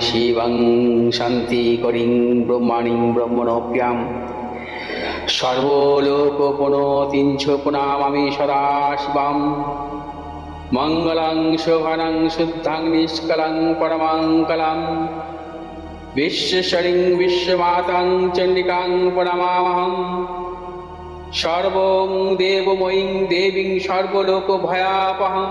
শিবং শান্তিকরিং ব্রহ্মাণীং ব্রহ্মণপ্যাম সর্বলোক সর্বলোকোপনতিঞ্ছোপনামামি সদা সদাশিবাম। মঙ্গলাং শোভনাং শুদ্ধাং নিষ্কলাং পরমাঙ্কলাম বিশ্বশরিং বিশ্বমাতাং চণ্ডিকাং পরমামহম সর্বং দেবময়ীং দেবীং সর্বলোক সর্বলোকভয়াপহম।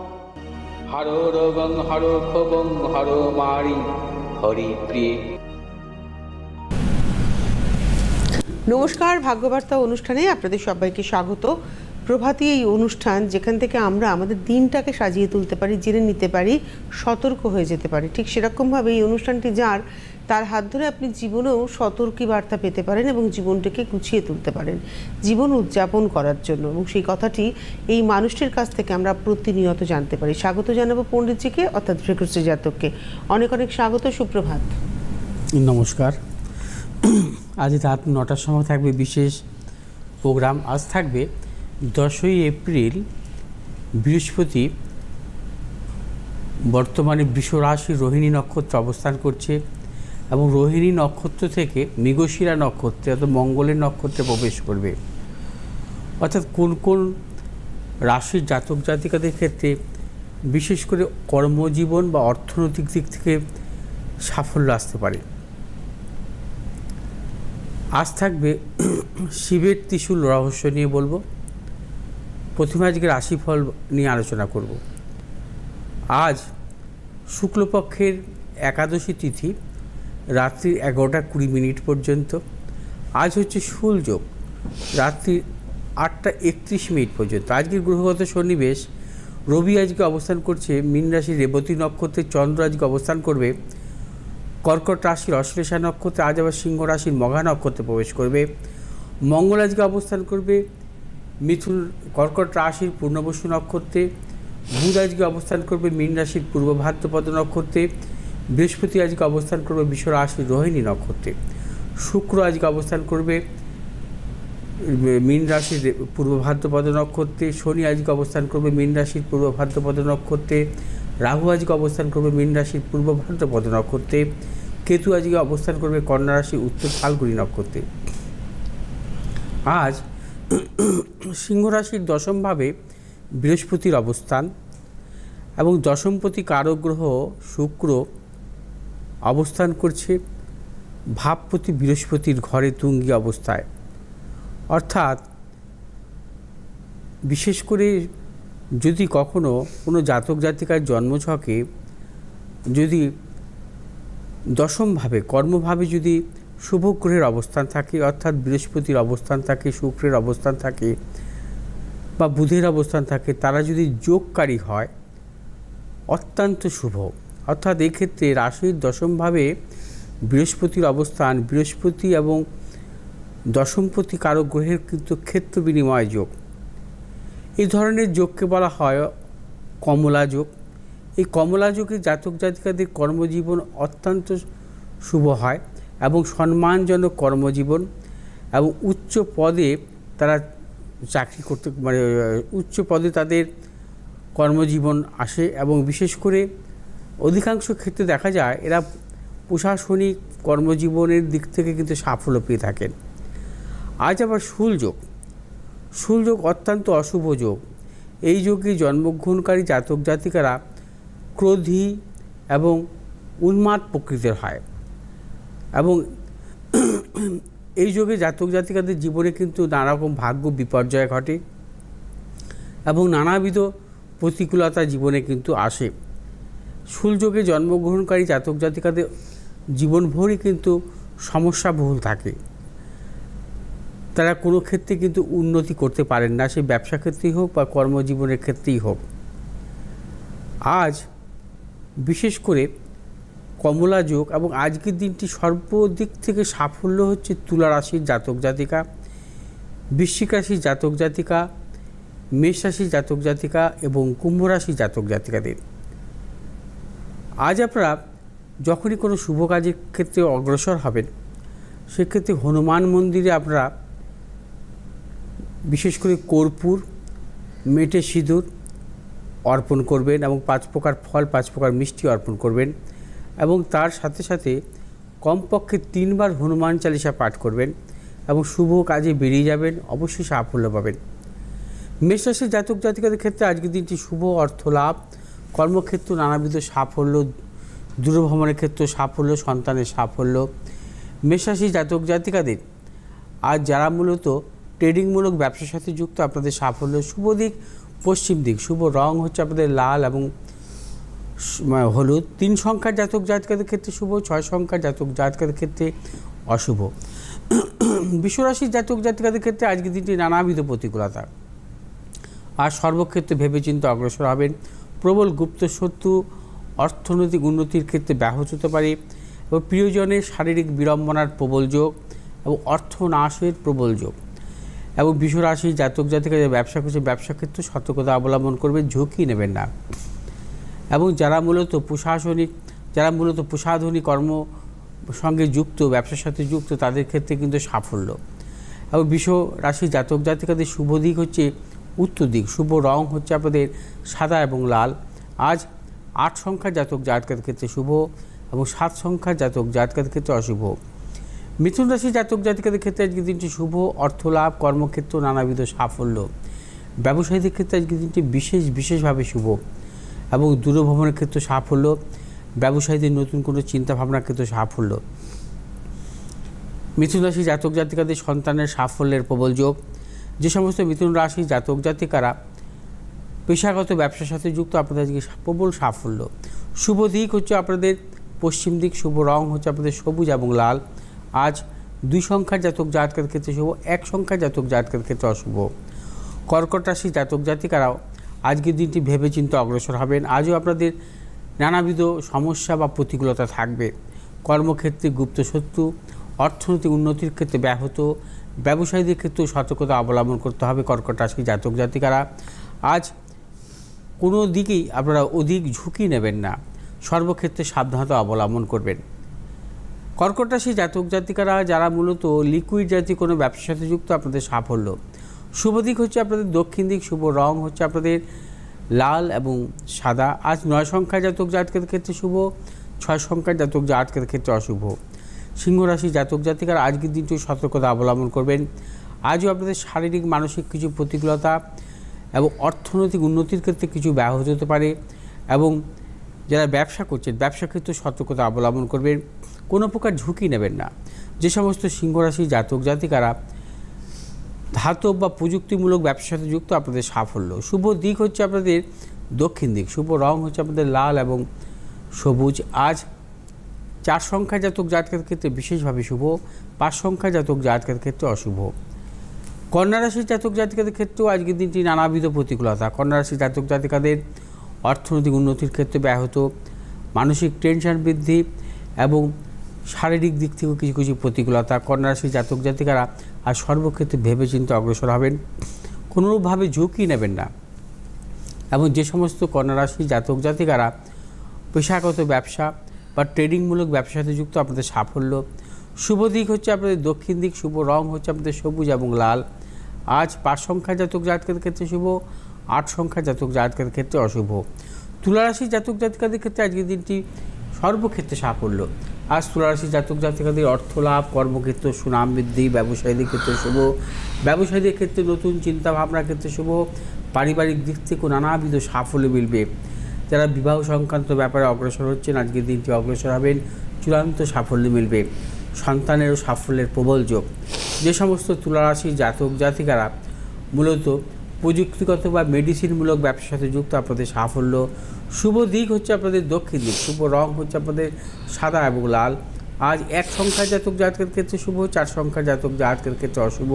হর রবং, হর খবং হর মারি, হরি প্রিয়। নমস্কার, ভাগ্যবার্তা অনুষ্ঠানে আপনাদের সবাইকে স্বাগত। প্রভাতী এই অনুষ্ঠান যেখান থেকে আমরা আমাদের দিনটাকে সাজিয়ে তুলতে পারি, জেনে নিতে পারি, সতর্ক হয়ে যেতে পারি। ঠিক সেরকমভাবে এই অনুষ্ঠানটি যার তার হাত ধরে আপনি জীবনেও সতর্কী বার্তা পেতে পারেন এবং জীবনটাকে গুছিয়ে তুলতে পারেন। জীবন উদযাপন করার জন্য এবং সেই কথাটি এই মানুষটির কাছ থেকে আমরা প্রতিনিয়ত জানতে পারি। স্বাগত জানাব পণ্ডিতজিকে, অর্থাৎ শ্রীকৃষ্ণ জাতককে। অনেক অনেক স্বাগত, সুপ্রভাত। নমস্কার। আজ রাত নটার সময় থাকবে বিশেষ প্রোগ্রাম। আজ থাকবে দশই এপ্রিল, বৃহস্পতি। বর্তমানে বৃষরাশি রোহিণী নক্ষত্র অবস্থান করছে। এবং রোহিণী নক্ষত্র থেকে মৃগশিরা নক্ষত্রে অর্থাৎ মঙ্গলের নক্ষত্রে প্রবেশ করবে। অর্থাৎ কোন কোন রাশির জাতক জাতিকাদের ক্ষেত্রে বিশেষ করে কর্মজীবন বা অর্থনৈতিক দিক থেকে সাফল্য আসতে পারে। আজ থাকবে শিবের ত্রিশুল রহস্য নিয়ে বলব। প্রথমে আজকে রাশিফল নিয়ে আলোচনা করব। আজ শুক্লপক্ষের একাদশী তিথি রাত্রি এগারোটা কুড়ি মিনিট পর্যন্ত। আজ হচ্ছে যোগ। রাত্রি আটটা একত্রিশ মিনিট পর্যন্ত। আজকের গ্রহগত সন্নিবেশ, রবি আজকে অবস্থান করছে মীন রাশি রেবতী নক্ষত্রে, চন্দ্র আজকে অবস্থান করবে কর্কট রাশির অশ্লেষা নক্ষত্রে, আজ আবার সিংহ রাশির মঘা নক্ষত্রে প্রবেশ করবে। মঙ্গল আজকে অবস্থান করবে মিথুন কর্কট রাশির পূর্ণবসু নক্ষত্রে। বুধ আজকে অবস্থান করবে মীন রাশির পূর্ব ভাদ্রপদ নক্ষত্রে। বৃহস্পতি আজকে অবস্থান করবে বিশ্ব রাশির রোহিণী নক্ষত্রে। শুক্র আজকে অবস্থান করবে মীন রাশির পূর্ব ভাদ্রপদ নক্ষত্রে। শনি আজকে অবস্থান করবে মীন রাশির পূর্ব ভাদ্রপদ নক্ষত্রে। রাহু আজকে অবস্থান করবে মীন রাশির পূর্ব ভাদ্রপদ নক্ষত্রে। কেতু আজকে অবস্থান করবে কন্যা রাশির উত্তর ফাল্গুনি নক্ষত্রে। আজ সিংহ রাশির দশমভাবে বৃহস্পতির অবস্থান এবং দশমপতি কারক গ্রহ শুক্র অবস্থান করছে ভাবপতি বৃহস্পতির ঘরে তুঙ্গি অবস্থায়। অর্থাৎ বিশেষ করে যদি কখনো কোনো জাতক জাতিকার জন্মছকে যদি দশমভাবে, কর্মভাবে যদি শুভ গ্রহের অবস্থান থাকে, অর্থাৎ বৃহস্পতির অবস্থান থাকে, শুক্রের অবস্থান থাকে বা বুধের অবস্থান থাকে, তারা যদি যোগকারী হয়, অত্যন্ত শুভ। অর্থাৎ এক্ষেত্রে রাশির দশমভাবে বৃহস্পতির অবস্থান, বৃহস্পতি এবং দশমপতি কারক গ্রহের কিন্তু ক্ষেত্র বিনিময় যোগ। এই ধরনের যোগকে বলা হয় কমলা যোগ। এই কমলা যোগে জাতক জাতিকাদের কর্মজীবন অত্যন্ত শুভ হয় এবং সম্মানজনক কর্মজীবন এবং উচ্চ পদে তারা চাকরি করতে মানে উচ্চ পদে তাদের কর্মজীবন আসে এবং বিশেষ করে অধিকাংশ ক্ষেত্রে দেখা যায় এরা প্রশাসনিক কর্মজীবনের দিক থেকে কিন্তু সাফল্য পেয়ে থাকেন। আজ আবার শুলযোগ শুলযোগ অত্যন্ত অশুভ যোগ। এই যোগে জন্মগ্রহণকারী জাতক জাতিকারা ক্রোধী এবং উন্মাদ প্রকৃতির হয়। এবং এই যোগে জাতক জাতিকাদের জীবনে কিন্তু নানারকম ভাগ্য বিপর্যয় ঘটে এবং নানাবিধ প্রতিকূলতা জীবনে কিন্তু আসে। শুলযোগে জন্মগ্রহণকারী জাতক জাতিকাদের জীবনভরই কিন্তু সমস্যাবহুল থাকে। তারা কোনো ক্ষেত্রে কিন্তু উন্নতি করতে পারেন না, সে ব্যবসা ক্ষেত্রেই হোক বা কর্মজীবনের ক্ষেত্রেই হোক। আজ বিশেষ করে কমলা যোগ এবং আজকের দিনটি সর্বদিক থেকে সাফল্য হচ্ছে তুলা রাশির জাতক জাতিকা, বৃশ্চিক রাশির জাতক জাতিকা, মেষ রাশির জাতক জাতিকা এবং কুম্ভ রাশির জাতক জাতিকাদের। আজ আপনারা যখনই কোনো শুভ কাজের ক্ষেত্রে অগ্রসর হবেন, সেক্ষেত্রে হনুমান মন্দিরে আপনারা বিশেষ করে কর্পূর, মেটে সিঁদুর অর্পণ করবেন এবং পাঁচ প্রকার ফল, পাঁচ প্রকার মিষ্টি অর্পণ করবেন এবং তার সাথে সাথে কমপক্ষে তিনবার হনুমান চালিসা পাঠ করবেন এবং শুভ কাজে বেরিয়ে যাবেন অবশ্যই সাফল্য পাবেন। মেষরাশির জাতক জাতিকাদের ক্ষেত্রে আজকের দিনটি শুভ অর্থ লাভ কর্মক্ষেত্র নানাবিধ সাফল্য, দূরভ্রমণের ক্ষেত্রে সাফল্য, সন্তানের সাফল্য। মেষরাশি জাতক জাতিকাদের আর যারা মূলত ট্রেডিংমূলক ব্যবসার সাথে যুক্ত, আপনাদের সাফল্য শুভ দিক, পশ্চিম দিক। শুভ রং হচ্ছে আপনাদের লাল এবং হলুদ। তিন সংখ্যার জাতক জাতকাদের ক্ষেত্রে শুভ, ছয় সংখ্যার জাতক জাতকাদের ক্ষেত্রে অশুভ। বিশ্বরাশির জাতক জাতিকাদের ক্ষেত্রে আজকের দিনটি নানাবিধ প্রতিকূলতা। আর সর্বক্ষেত্রে ভেবেচিন্তে অগ্রসর হবেন। প্রবল গুপ্ত শত্রু, অর্থনৈতিক উন্নতির ক্ষেত্রে ব্যাহত হতে পারে এবং প্রিয়জনের শারীরিক বিড়ম্বনার প্রবল যোগ এবং অর্থ নাশের প্রবল যোগ এবং বিশ্বরাশি জাতক জাতিকা যারা ব্যবসা করছে, ব্যবসা ক্ষেত্রে সতর্কতা অবলম্বন করবেন ঝুঁকি নেবেন না। এবং যারা মূলত প্রশাসনিক, যারা মূলত প্রসাধনী কর্ম সঙ্গে যুক্ত, ব্যবসার সাথে যুক্ত, তাদের ক্ষেত্রে কিন্তু সাফল্য। এবং বিশ্ব রাশি জাতক জাতিকাদের শুভ দিক হচ্ছে উত্তর দিক, শুভ রং হচ্ছে আপনাদের সাদা এবং লাল। আজ আট সংখ্যার জাতক জাতকাদের ক্ষেত্রে শুভ এবং সাত সংখ্যার জাতক জাতকাদের ক্ষেত্রে অশুভ। মিথুন রাশি জাতক জাতিকাদের ক্ষেত্রে আজকের দিনটি শুভ, অর্থ লাভ, কর্মক্ষেত্র নানাবিধ সাফল্য। ব্যবসায়ীদের ক্ষেত্রে আজকের দিনটি বিশেষ, বিশেষভাবে শুভ এবং দূরভ্রমণের ক্ষেত্রে সাফল্য। ব্যবসায়ীদের নতুন কোনো চিন্তাভাবনার ক্ষেত্রে সাফল্য। মিথুন রাশি জাতক জাতিকাদের সন্তানের সাফল্যের প্রবল যোগ। যে সমস্ত মিথুন রাশি জাতক জাতিকারা পেশাগত ব্যবসার সাথে যুক্ত, আপনাদের আজকে প্রবল সাফল্য। শুভ দিক হচ্ছে আপনাদের, পশ্চিম দিক শুভ রং হচ্ছে আপনাদের সবুজ এবং লাল। আজ দুই সংখ্যার জাতক জাতকের ক্ষেত্রে শুভ, এক সংখ্যার জাতক জাতকের ক্ষেত্রে অশুভ। কর্কট রাশি জাতক জাতিকারাও আজকের দিনটি ভেবেচিন্তে অগ্রসর হবেন। আজও আপনাদের নানাবিধ সমস্যা বা প্রতিকূলতা থাকবে। কর্মক্ষেত্রে গুপ্ত শত্রু, অর্থনৈতিক উন্নতির ক্ষেত্রে ব্যাহত ব্যবসায়ীদের ক্ষেত্রেও সতর্কতা অবলম্বন করতে হবে কর্কট রাশি জাতক জাতিকারা। আজ কোনো দিকেই আপনারা অধিক ঝুঁকি নেবেন না। সর্বক্ষেত্রে সাবধানতা অবলম্বন করবেন। কর্কট রাশি জাতক জাতিকারা যারা মূলত লিকুইড জাতীয় কোনো ব্যবসার সাথে যুক্ত, আপনাদের সাফল্য। শুভ দিক হচ্ছে আপনাদের দক্ষিণ দিক, শুভ রং হচ্ছে আপনাদের লাল এবং সাদা। আজ নয় সংখ্যার জাতক জাতকের ক্ষেত্রে শুভ, ছয় সংখ্যার জাতক জাতকের ক্ষেত্রে অশুভ। সিংহ রাশি জাতক জাতিকারা আজকের দিনটি সতর্কতা অবলম্বন করবেন। আজও আপনাদের শারীরিক, মানসিক কিছু প্রতিকূলতা এবং অর্থনৈতিক উন্নতির ক্ষেত্রে কিছু ব্যাহত হতে পারে এবং যারা ব্যবসা করছেন ব্যবসা ক্ষেত্রে সতর্কতা অবলম্বন করবেন। কোনো প্রকার ঝুঁকি নেবেন না। যে সমস্ত সিংহরাশি জাতক জাতিকারা ধাতব বা প্রযুক্তিমূলক ব্যবসার সাথে যুক্ত আপনাদের সাফল্য। শুভ দিক হচ্ছে আপনাদের দক্ষিণ দিক, শুভ রং হচ্ছে আপনাদের লাল এবং সবুজ। আজ চার সংখ্যা জাতক জাতকের ক্ষেত্রে বিশেষভাবে শুভ, পাঁচ সংখ্যা জাতক জাতকের ক্ষেত্রে অশুভ। কন্যা রাশির জাতক জাতিকাদের ক্ষেত্রেও আজকের দিনটি নানাবিধ প্রতিকূলতা। কন্যা রাশির জাতক জাতিকাদের অর্থনৈতিক উন্নতির ক্ষেত্রে ব্যাহত, মানসিক টেনশন বৃদ্ধি এবং শারীরিক দিক থেকেও কিছু কিছু প্রতিকূলতা। কন্যা রাশির জাতক জাতিকারা আর সর্বক্ষেত্রে ভেবেচিন্তে অগ্রসর হবেন কোনোরূপভাবে ঝুঁকি নেবেন না। এবং যে সমস্ত কন্যা রাশির জাতক জাতিকারা পেশাগত ব্যবসা বা ট্রেডিংমূলক ব্যবসার সাথে যুক্ত আপনাদের সাফল্য। শুভ দিক হচ্ছে আপনাদের দক্ষিণ দিক, শুভ রং হচ্ছে আপনাদের সবুজ এবং লাল। আজ পাঁচ সংখ্যা জাতক জাতকের ক্ষেত্রে শুভ, আট সংখ্যা জাতক জাতকের ক্ষেত্রে অশুভ। তুলারাশি জাতক জাতিকাদের ক্ষেত্রে আজকের দিনটি সর্বক্ষেত্রে সাফল্য। আজ তুলারাশি জাতক জাতিকাদের অর্থ লাভ, কর্মক্ষেত্র, সুনাম বৃদ্ধি, ব্যবসায়ীদের ক্ষেত্রে শুভ। ব্যবসায়ীদের ক্ষেত্রে নতুন চিন্তা ভাবনার ক্ষেত্রে শুভ। পারিবারিক দিক থেকে নানাবিধ সাফল্য মিলবে। যারা বিবাহ সংক্রান্ত ব্যাপারে অগ্রসর হচ্ছেন আজকের দিনটি অগ্রসর হবেন, চূড়ান্ত সাফল্য মিলবে। সন্তানেরও সাফল্যের প্রবল যোগ। যে সমস্ত তুলারাশি জাতক জাতিকারা মূলত প্রযুক্তিগত বা মেডিসিনমূলক ব্যবসার সাথে যুক্ত, আপনাদের সাফল্য, শুভ দিক হচ্ছে আপনাদের দক্ষিণ দিক, শুভ রং হচ্ছে আপনাদের সাদা এবং লাল। আজ এক সংখ্যা জাতক জাতকের ক্ষেত্রে শুভ, চার সংখ্যা জাতক জাতকের ক্ষেত্রে অশুভ।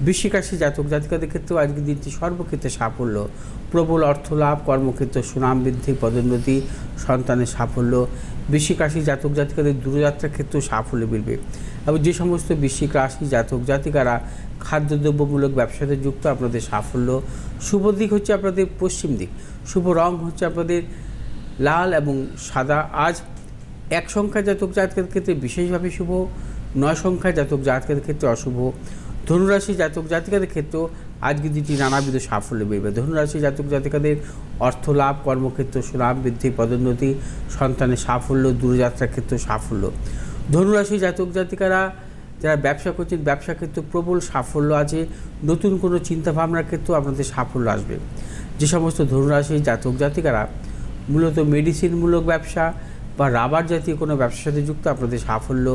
বৃশ্চিকাশী জাতক জাতিকাদের ক্ষেত্রেও আজকের দিনটি সর্বক্ষেত্রে সাফল্য। প্রবল অর্থ লাভ, কর্মক্ষেত্রে সুনাম বৃদ্ধি, পদোন্নতি, সন্তানের সাফল্য। বৃশ্চিকাশী জাতক জাতিকাদের দূরযাত্রার ক্ষেত্রেও সাফল্য মিলবে। এবং যে সমস্ত বৃশ্চিক রাশি জাতক জাতিকারা খাদ্যদ্রব্যমূলক ব্যবসাতে যুক্ত, আপনাদের সাফল্য। শুভ দিক হচ্ছে আপনাদের পশ্চিম দিক। শুভ রং হচ্ছে আপনাদের লাল এবং সাদা। আজ এক সংখ্যা জাতক জাতকের ক্ষেত্রে বিশেষভাবে শুভ, নয় সংখ্যা জাতক জাতকের ক্ষেত্রে অশুভ। ধনুরাশি জাতক জাতিকাদের ক্ষেত্রেও আজকের দিনটি নানাবিধ সাফল্য মিলবে ধনুরাশি জাতক জাতিকাদের অর্থ লাভ, কর্মক্ষেত্র সুনাম বৃদ্ধি, পদোন্নতি, সন্তানের সাফল্য, দূরযাত্রার ক্ষেত্রে সাফল্য। ধনুরাশি জাতক জাতিকারা যারা ব্যবসা করছেন, ব্যবসা ক্ষেত্রে প্রবল সাফল্য আছে। নতুন কোনো চিন্তাভাবনার ক্ষেত্রেও আপনাদের সাফল্য আসবে। যে সমস্ত ধনুরাশি জাতক জাতিকারা মূলত মেডিসিনমূলক ব্যবসা বা রাবার জাতীয় কোনো ব্যবসার সাথে যুক্ত, আপনাদের সাফল্য,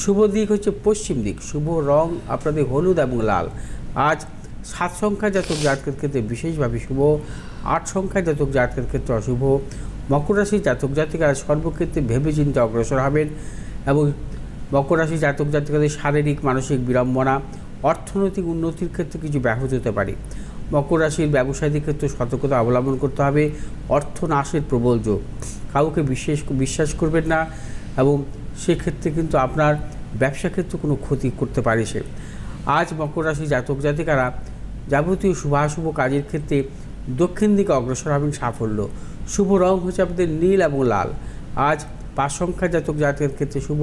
শুভ দিক হচ্ছে পশ্চিম দিক, শুভ রং আপনাদের হলুদ এবং লাল। আজ সাত সংখ্যা জাতক জাতকের ক্ষেত্রে বিশেষভাবে শুভ, আট সংখ্যা জাতক জাতকের ক্ষেত্রে অশুভ। মকর রাশির জাতক জাতিকারা সর্বক্ষেত্রে ভেবে চিন্তে অগ্রসর হবেন এবং মকর রাশি জাতক জাতিকাদের শারীরিক, মানসিক বিড়ম্বনা, অর্থনৈতিক উন্নতির ক্ষেত্রে কিছু ব্যাহত হতে পারে। মকর রাশির ব্যবসায়ীদের ক্ষেত্রে সতর্কতা অবলম্বন করতে হবে অর্থ নাশের প্রবল যোগ। কাউকে বিশেষ বিশ্বাস করবেন না এবং সেক্ষেত্রে কিন্তু আপনার ব্যবসা ক্ষেত্রে কোনো ক্ষতি করতে পারে সে। আজ মকর রাশি জাতক জাতিকারা যাবতীয় শুভাশুভ কাজের ক্ষেত্রে দক্ষিণ দিকে অগ্রসর হবেন সাফল্য। শুভ রং হচ্ছে আপনাদের নীল এবং লাল। আজ পাঁচ সংখ্যা জাতক জাতকের ক্ষেত্রে শুভ,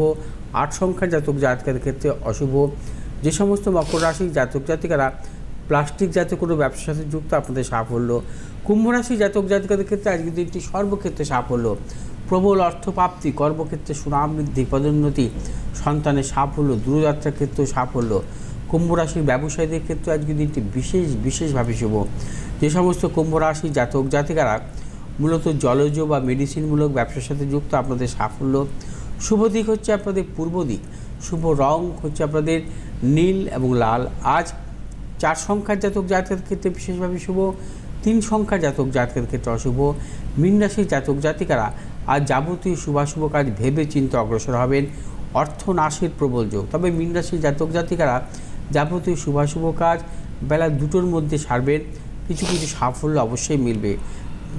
আট সংখ্যা জাতক জাতকের ক্ষেত্রে অশুভ। যে সমস্ত মকর রাশি জাতক জাতিকারা প্লাস্টিক জাতীয় কোনো ব্যবসার সাথে যুক্ত আপনাদের সাফল্য। কুম্ভ রাশি জাতক জাতিকাদের ক্ষেত্রে আজকের দিনটি সর্বক্ষেত্রে সাফল্য। প্রবল অর্থপ্রাপ্তি, কর্মক্ষেত্রে সুনাম বৃদ্ধি, পদোন্নতি, সন্তানের সাফল্য, দূরযাত্রার ক্ষেত্রেও সাফল্য। কুম্ভ রাশির ব্যবসায়ীদের ক্ষেত্রে আজকের দিনটি বিশেষ, বিশেষভাবে শুভ। যে সমস্ত কুম্ভ রাশি জাতক জাতিকারা মূলত জলজ বা মেডিসিনমূলক ব্যবসার সাথে যুক্ত আপনাদের সাফল্য। শুভ দিক হচ্ছে আপনাদের পূর্ব দিক। শুভ রং হচ্ছে আপনাদের নীল এবং লাল। আজ চার সংখ্যার জাতক জাতকের ক্ষেত্রে বিশেষভাবে শুভ, তিন সংখ্যার জাতক জাতকের ক্ষেত্রে অশুভ, মীন রাশির জাতক জাতিকারা আজ যাবতীয় শুভাশুভ কাজ ভেবে চিন্তে অগ্রসর হবেন। অর্থ নাশের প্রবল যোগ। তবে মীন রাশির জাতক জাতিকারা যাবতীয় শুভাশুভ কাজ বেলা দুটোর মধ্যে সারবেন। কিছু কিছু সাফল্য অবশ্যই মিলবে।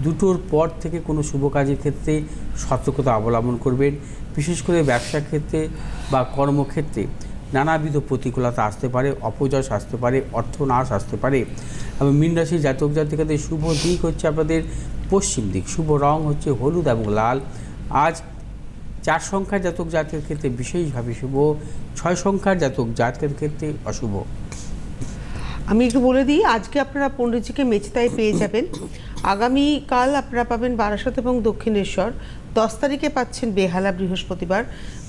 দুটোর পর থেকে কোনো শুভ কাজের ক্ষেত্রে সতর্কতা অবলম্বন করবেন। বিশেষ করে ব্যবসা ক্ষেত্রে বা কর্মক্ষেত্রে। নানাবিধ প্রতিকূলতা আসতে পারে অপযশ আসতে পারে অর্থনাশ আসতে পারে। এবং মীন রাশির জাতক জাতিকাদের শুভ দিক হচ্ছে আপনাদের পশ্চিম দিক। শুভ রং হচ্ছে হলুদ এবং লাল। আজ চার সংখ্যার জাতক জাতকের ক্ষেত্রে বিশেষভাবে শুভ, ছয় সংখ্যার জাতক জাতকের ক্ষেত্রে অশুভ। আমি একটু বলে দিই, আজকে আপনারা পণ্ডিতজিকে মেচতায় পেয়ে যাবেন। আগামীকাল আপনারা পাবেন বারাসত এবং দক্ষিণেশ্বর। দশ তারিখে পাচ্ছেন বেহালা বৃহস্পতিবার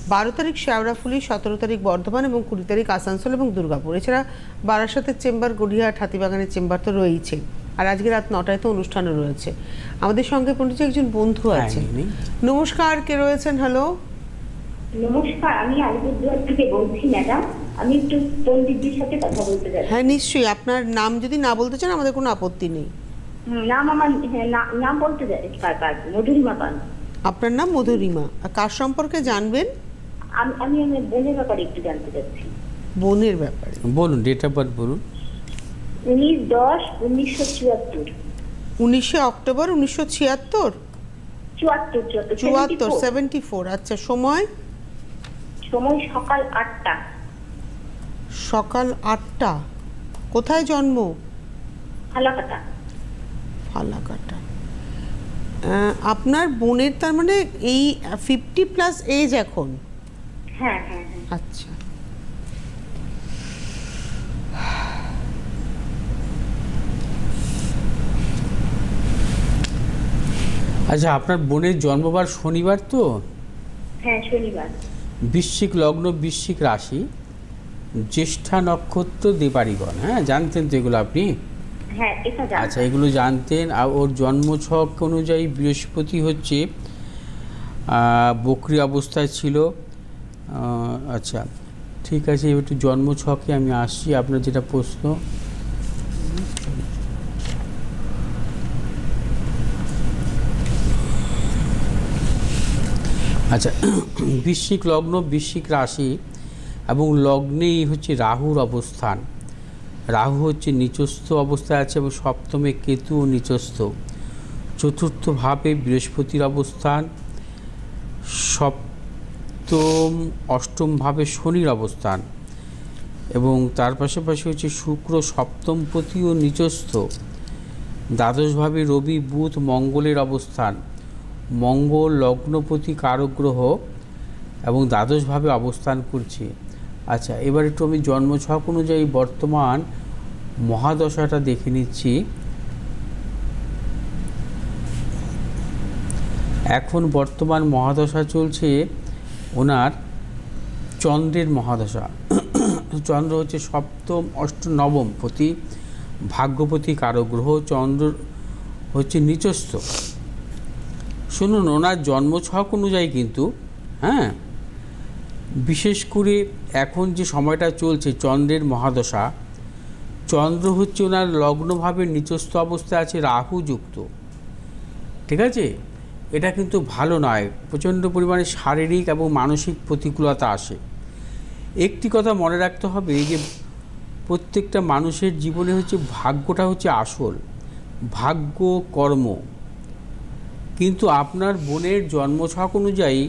বারো তারিখ শেওড়াফুলি সতেরো তারিখ বর্ধমান এবং কুড়ি তারিখ আসানসোল এবং দুর্গাপুর। এছাড়া বারাসতের চেম্বার গড়িয়াহাট হাতিবাগানের চেম্বার তো রয়েইছে। আর আজকে রাত নটায় তো অনুষ্ঠানও রয়েছে। আমাদের সঙ্গে পণ্ডিত একজন বন্ধু হ্যাঁ, আছে নমস্কার কে রয়েছেন? হ্যালো নমস্কার আমি আলিপুরদুয়ার থেকে বলছি ম্যাডাম। আমি একটু পণ্ডিতজির সাথে কথা বলতে চাই। হ্যাঁ নিশ্চয়ই। আপনার নাম যদি না বলতে চান আমাদের কোনো আপত্তি নেই। নাম আমার হ্যাঁ, নাম বলতে চাই। মধুরিমা পান আপনার নাম মধুরিমা। আর কার সম্পর্কে জানবেন? আমি আমি আমার বোনের ব্যাপারে একটু জানতে চাচ্ছি। বোনের ব্যাপারে। বলুন ডেট অফ বার্থ বলুন। উনিশ দশ উনিশশো চুয়াত্তর উনিশে অক্টোবর উনিশশো ছিয়াত্তর? চুয়াত্তর চুয়াত্তর চুয়াত্তর 74 সেভেন্টি ফোর আচ্ছা সময়? সময় সকাল আটটা। সকাল আটটা। কোথায় জন্ম? ফালাকাটা। ফালাকাটা। আপনার বোনের তার মানে এই ফিফটি প্লাস এজ এখন? হ্যাঁ হ্যাঁ হ্যাঁ। আচ্ছা। আচ্ছা আপনার বোনের জন্মবার শনিবার তো? হ্যাঁ শনিবার। বৃশ্চিক লগ্ন বৃশ্চিক রাশি জ্যেষ্ঠা নক্ষত্র দেবাড়িগণ হ্যাঁ জানতেন তো এগুলো আপনি? হ্যাঁ আচ্ছা এগুলো জানতেন। আর ওর জন্মছক অনুযায়ী বৃহস্পতি হচ্ছে বকরি অবস্থায় ছিল। আচ্ছা ঠিক আছে একটু জন্মছকে আমি আসছি, আপনার যেটা প্রশ্ন। আচ্ছা বৃশ্চিক লগ্ন, বৃশ্চিক রাশি, এবং লগ্নেই হচ্ছে রাহুর অবস্থান। রাহু হচ্ছে নিচস্থ অবস্থায় আছে এবং সপ্তমে কেতু ও নিচস্থ। চতুর্থ ভাবে বৃহস্পতির অবস্থান। সপ্তম, অষ্টম ভাবে শনির অবস্থান। এবং তার পাশাপাশি হচ্ছে শুক্র সপ্তমপতি ও নিচস্থ। দ্বাদশভাবে রবি, বুধ, মঙ্গলের অবস্থান। মঙ্গল, লগ্নপতি, কারগ্রহ এবং দ্বাদশভাবে অবস্থান করছে। আচ্ছা এবার একটু আমি জন্মছক অনুযায়ী বর্তমান মহাদশাটা দেখে নিচ্ছি। এখন বর্তমান মহাদশা চলছে ওনার চন্দ্রের মহাদশা। চন্দ্র হচ্ছে সপ্তম অষ্ট নবম প্রতি ভাগ্যপতি কারক গ্রহ চন্দ্র হচ্ছে নিচস্থ। শুনুন, ওনার জন্মছক অনুযায়ী কিন্তু হ্যাঁ বিশেষ করে এখন যে সময়টা চলছে চন্দ্রের মহাদশা, চন্দ্র হচ্ছে ওনার লগ্নভাবে নিচস্থ অবস্থায় আছে রাহু যুক্ত ঠিক আছে? এটা কিন্তু ভালো নয়। প্রচণ্ড পরিমাণে শারীরিক এবং মানসিক প্রতিকূলতা আসে। একটি কথা মনে রাখতে হবে যে, প্রত্যেকটা মানুষের জীবনে হচ্ছে ভাগ্যটা হচ্ছে আসল। ভাগ্য কর্ম। কিন্তু আপনার বোনের জন্মছক অনুযায়ী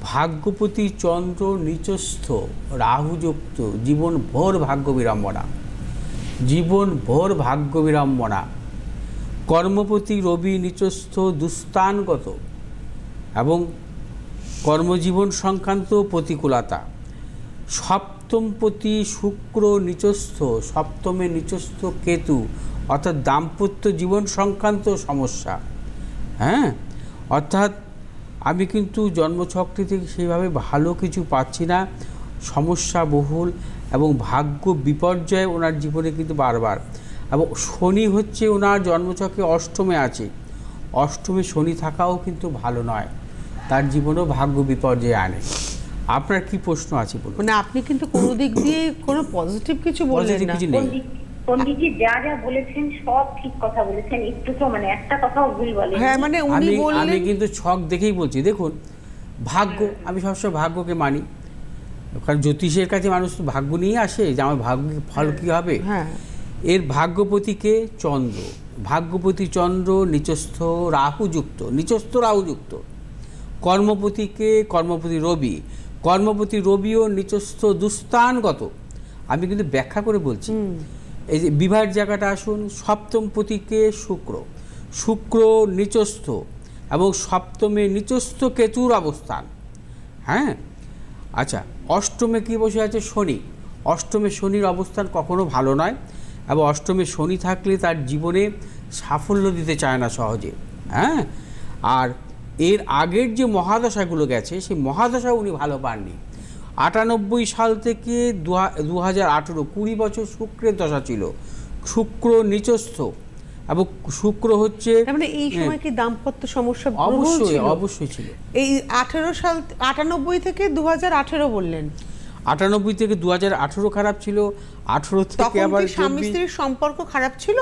ভাগ্যপতি চন্দ্র নিচস্থ রাহুযুক্ত জীবন ভোর ভাগ্য বিড়ম্বনা। জীবন ভোর ভাগ্য বিড়ম্বনা। কর্মপতি রবি নিচস্থ দুস্থানগত এবং কর্মজীবন সংক্রান্ত প্রতিকূলতা। সপ্তমপতি শুক্র নিচস্থ, সপ্তমে নিচস্থ কেতু, অর্থাৎ দাম্পত্য জীবন সংক্রান্ত সমস্যা। হ্যাঁ? অর্থাৎ আমি কিন্তু জন্মছকটি থেকে সেইভাবে ভালো কিছু পাচ্ছি না। সমস্যা বহুল এবং ভাগ্য বিপর্যয় ওনার জীবনে কিন্তু বারবার। এবং শনি হচ্ছে ওনার জন্মছকে অষ্টমে আছে। অষ্টমে শনি থাকাও কিন্তু ভালো নয়। তার জীবনেও ভাগ্য বিপর্যয় আনে। আপনার কি প্রশ্ন আছে বলুন? মানে আপনি কিন্তু কোনো দিক দিয়ে কোনো পজিটিভ কিছু বললেন না। পণ্ডিতজি যা যা বলেছেন সব ঠিক কথা বলেছেন। একটু তো মানে একটা কথাও ভুল বলেন হ্যাঁ মানে উনি আমি আমি কিন্তু ছক দেখেই বলছি। দেখুন ভাগ্য আমি সবসময় ভাগ্যকে মানি। কারণ জ্যোতিষের কাছে মানুষ তো ভাগ্য নিয়ে আসে যে আমার ভাগ্য ফল কী হবে। হ্যাঁ। এর ভাগ্যপতিকে চন্দ্র। ভাগ্যপতি চন্দ্র নিচস্থ রাহুযুক্ত নিচস্থ রাহুযুক্ত। কর্মপতিকে কর্মপতি রবি। কর্মপতি রবিও নিচস্থ দুস্থানগত। আমি কিন্তু ব্যাখ্যা করে বলছি। এই যে বিবাহের জায়গাটা আসুন, সপ্তম পতিকে শুক্র। শুক্র নিচস্থ এবং সপ্তমে নিচস্থ কেতুর অবস্থান। হ্যাঁ? আচ্ছা অষ্টমে কি বসে আছে? শনি। অষ্টমে শনির অবস্থান কখনো ভালো নয় এবং অষ্টমে শনি থাকলে তার জীবনে সাফল্য দিতে চায় না সহজে। হ্যাঁ? আর এর আগের যে মহাদশাগুলো গেছে, সেই মহাদশা উনি ভালো পাননি। আটানব্বই সাল থেকে দু হাজার আঠেরো কুড়ি বছর শুক্রের দশা ছিল। শুক্র নিচস্থ এবং শুক্র হচ্ছে মানে এই সময় কি দাম্পত্য সমস্যা অবশ্যই অবশ্যই ছিল। এই আঠেরো সাল আটানব্বই থেকে দু হাজার আঠেরো বললেন। আটানব্বই থেকে দু হাজার আঠেরো খারাপ ছিল আঠেরো থেকে আবার স্বামী স্ত্রীর সম্পর্ক খারাপ ছিল?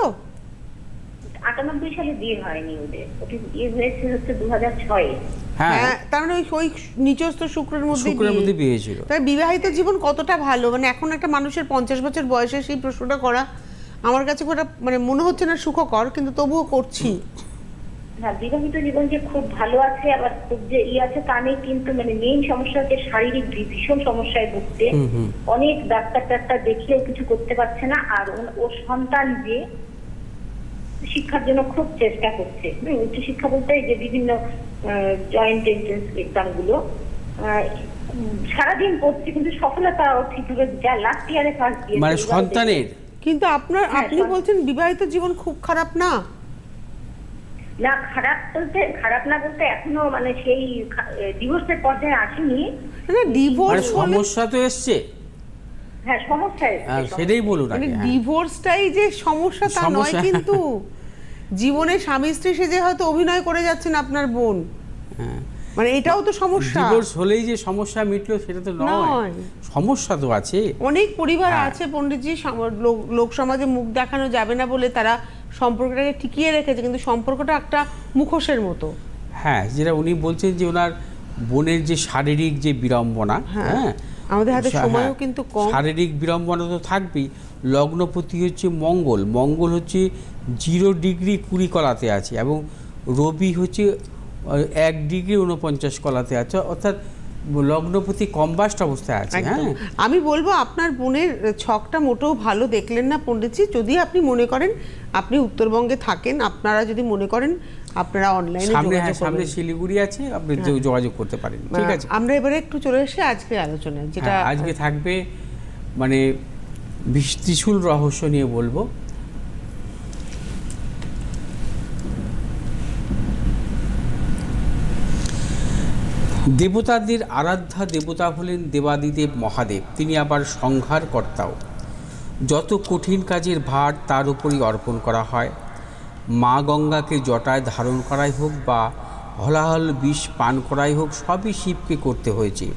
আটানব্বই সালে বিয়ে হয়নি ওদের। ওটি বিয়ে হয়েছে হচ্ছে দু হাজার ছয়ে। হ্যাঁ। হ্যাঁ তার মানে ওই নিজস্ব শুক্রের মধ্যে শুক্রের মধ্যে বিয়ে ছিল। তার বিবাহিত জীবন কতটা ভালো? মানে এখন একটা মানুষের পঞ্চাশ বছর বয়সে সেই প্রশ্নটা করা আমার কাছে খুব মানে মনে হচ্ছে না সুখকর কিন্তু তবুও করছি। হ্যাঁ বিবাহিত জীবন যে খুব ভালো আছে আবার খুব যে ই আছে তা নেই কিন্তু মানে মেইন সমস্যা হচ্ছে শারীরিক ভীষণ সমস্যায় হুম। অনেক ডাক্তার টাক্তার দেখিয়েও কিছু করতে পারছে না আর ওর সন্তান যে শিক্ষার জন্য খুব চেষ্টা করছে। হুম, উচ্চশিক্ষা বলতে যে বিভিন্ন জয়েন্ট এন্ট্রেন্স এক্সামগুলো সারাদিন পড়ছে কিন্তু সফলতা ঠিকভাবে যা লাস্ট ইয়ারে ফার্স্ট দিয়ে মানে সন্তানের? কিন্তু আপনার হ্যাঁ, আপনি বলছেন বিবাহিত জীবন খুব খারাপ না? না খারাপ বলতে খারাপ না বলতে এখনও মানে সেই ডিভোর্সের পর্যায়ে আসেনি। না ডিভোর্স মানে সমস্যা তো এসছে। হ্যাঁ হ্যাঁ। সেটাই বলুন মানে হ্যাঁ। ডিভোর্সটাই যে সমস্যা তা নয় কিন্তু জীবনে স্বামী স্ত্রী সেজে হয়তো অভিনয় করে যাচ্ছেন আপনার বোন হ্যাঁ মানে এটাও তো সমস্যা ডিভোর্স হলেই যে সমস্যা মিটলো সেটা তো নয়। সমস্যা তো আছে অনেক পরিবার। আছে পণ্ডিতজি লোক- লোক সমাজে মুখ দেখানো যাবে না বলে তারা সম্পর্কটাকে টিকিয়ে রেখেছে কিন্তু সম্পর্কটা একটা মুখোশের মতো হ্যাঁ যেটা উনি বলছেন যে ওনার বোনের যে শারীরিক যে বিড়ম্বনা হ্যাঁ। আমাদের হাতে সময়ও হ্যাঁ, কিন্তু কম। শারীরিক বিড়ম্বনা তো থাকবেই। লগ্নপতি হচ্ছে মঙ্গল। মঙ্গল হচ্ছে জিরো ডিগ্রি কুড়ি কলাতে আছে এবং রবি হচ্ছে এক ডিগ্রি উনপঞ্চাশ কলাতে আছে। অর্থাৎ লগ্নপতি কম্বাস্ট অবস্থায় আছে হ্যাঁ। আমি বলব আপনার বোনের ছকটা মোটেও ভালো দেখলেন না পণ্ডিতজি। যদি আপনি মনে করেন আপনি উত্তরবঙ্গে থাকেন আপনারা যদি মনে করেন আপনারা অনলাইনে সামনে হ্যাঁ সামনে শিলিগুড়ি আছে আপনি যোগ- যোগাযোগ করতে পারেন ঠিক আছে? আমরা এবারে একটু চলে এসে আজকের আলোচনায় যেটা হ্যাঁ, আজকে থাকবে মানে ত্রিশূল রহস্য নিয়ে বলব। দেবতাদের আরাধ্যা দেবতা হলেন দেবাদিদেব মহাদেব তিনি আবার সংহার কর্তাও যত কঠিন কাজের ভার তার উপরই অর্পণ করা হয়। মা গঙ্গাকে জটায় ধারণ করাই হোক বা হলাহল বিষ পান করাই হোক, সবই শিবকে করতে হয়েছে।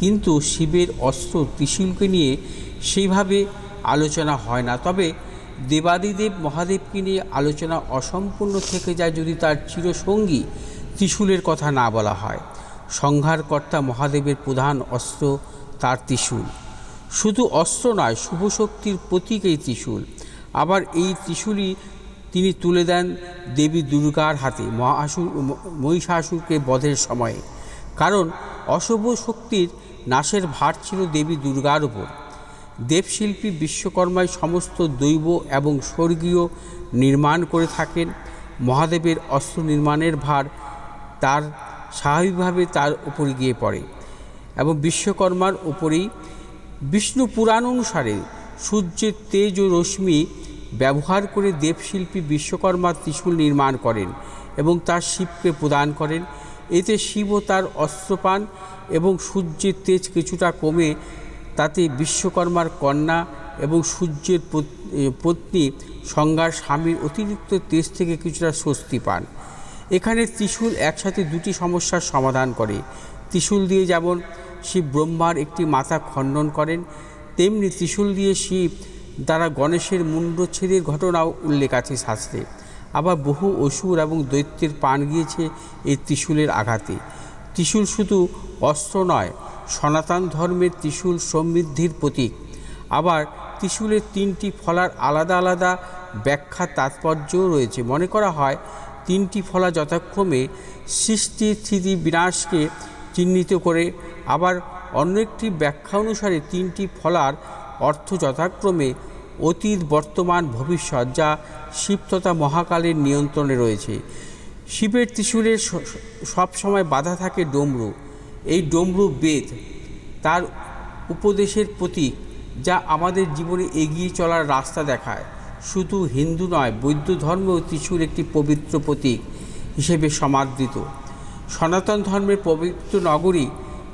কিন্তু শিবের অস্ত্র ত্রিশূলকে নিয়ে সেইভাবে আলোচনা হয় না। তবে দেবাদিদেব মহাদেবকে নিয়ে আলোচনা অসম্পূর্ণ থেকে যায় যদি তার চিরসঙ্গী ত্রিশূলের কথা না বলা হয়। সংহারকর্তা মহাদেবের প্রধান অস্ত্র তার ত্রিশূল। শুধু অস্ত্র নয়, শুভ শক্তির প্রতীক এই ত্রিশূল। আবার এই ত্রিশূলই তিনি তুলে দেন দেবী দুর্গার হাতে মহাসুর মহিষাসুরকে বধের সময়ে। কারণ অশুভ শক্তির নাশের ভার ছিল দেবী দুর্গার উপর। দেবশিল্পী বিশ্বকর্মায় সমস্ত দৈব এবং স্বর্গীয় নির্মাণ করে থাকেন। মহাদেবের অস্ত্র নির্মাণের ভার তার স্বাভাবিকভাবে তার উপরে গিয়ে পড়ে এবং বিশ্বকর্মার উপরেই বিষ্ণু পুরাণ অনুসারে সূর্যের তেজ ও রশ্মি ব্যবহার করে দেবশিল্পী বিশ্বকর্মা ত্রিশূল নির্মাণ করেন এবং তার শিবকে প্রদান করেন। এতে শিবও তার অস্ত্র পান এবং সূর্যের তেজ কিছুটা কমে, তাতে বিশ্বকর্মার কন্যা এবং সূর্যের পত্নী সংজ্ঞার স্বামীর অতিরিক্ত তেজ থেকে কিছুটা স্বস্তি পান। এখানে ত্রিশূল একসাথে দুটি সমস্যার সমাধান করে। ত্রিশূল দিয়ে যেমন শিব ব্রহ্মার একটি মাথা খণ্ডন করেন, তেমনি ত্রিশূল দিয়ে শিব দ্বারা গণেশের মুণ্ডচ্ছেদের ঘটনাও উল্লেখ আছে শাস্ত্রে। আবার বহু অসুর এবং দৈত্যের প্রাণ গিয়েছে এই ত্রিশূলের আঘাতে। ত্রিশূল শুধু অস্ত্র নয়, সনাতন ধর্মের ত্রিশূল সমৃদ্ধির প্রতীক। আবার ত্রিশূলের তিনটি ফলার আলাদা আলাদা ব্যাখ্যা তাৎপর্যও রয়েছে। মনে করা হয়, তিনটি ফলা যথাক্রমে সৃষ্টি স্থিতি বিনাশকে চিহ্নিত করে। আবার অন্য একটি ব্যাখ্যা অনুসারে তিনটি ফলার অর্থ যথাক্রমে অতীত, বর্তমান, ভবিষ্যৎ যা শিব তথা মহাকালের নিয়ন্ত্রণে রয়েছে। শিবের স- সবসময় বাধা থাকে ডমরু। এই ডমরু বেদ তার উপদেশের প্রতীক যা আমাদের জীবনে এগিয়ে চলার রাস্তা দেখায়। শুধু হিন্দু নয়, বৌদ্ধ ধর্মেও ত্রিশূল একটি পবিত্র প্রতীক হিসেবে সমাদৃত। সনাতন ধর্মের পবিত্র নগরী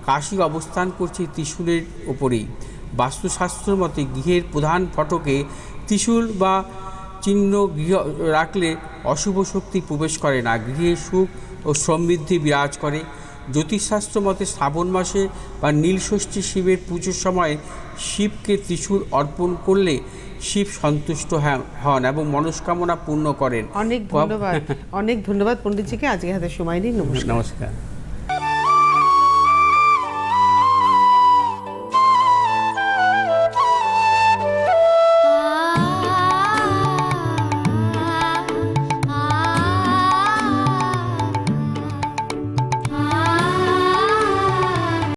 কাশী অবস্থান করছে ত্রিশূলের ওপরেই। বাস্তুশাস্ত্র মতে গৃহের প্রধান ফটকে ত্রিশূল বা চিহ্ন গৃহ রাখলে অশুভ শক্তি প্রবেশ করে না। গৃহে সুখ ও সমৃদ্ধি বিরাজ করে। জ্যোতিষশাস্ত্র মতে শ্রাবণ মাসে বা নীলষষ্ঠী শিবের পুজোর সময় শিবকে ত্রিশূল অর্পণ করলে শিব সন্তুষ্ট হ্যাঁ- হন এবং মনস্কামনা পূর্ণ করেন। অনেক ধন্যবাদ। অনেক ধন্যবাদ পণ্ডিতজিকে। আজকে হাতে সময় নিন নমস্কার। নমস্কার।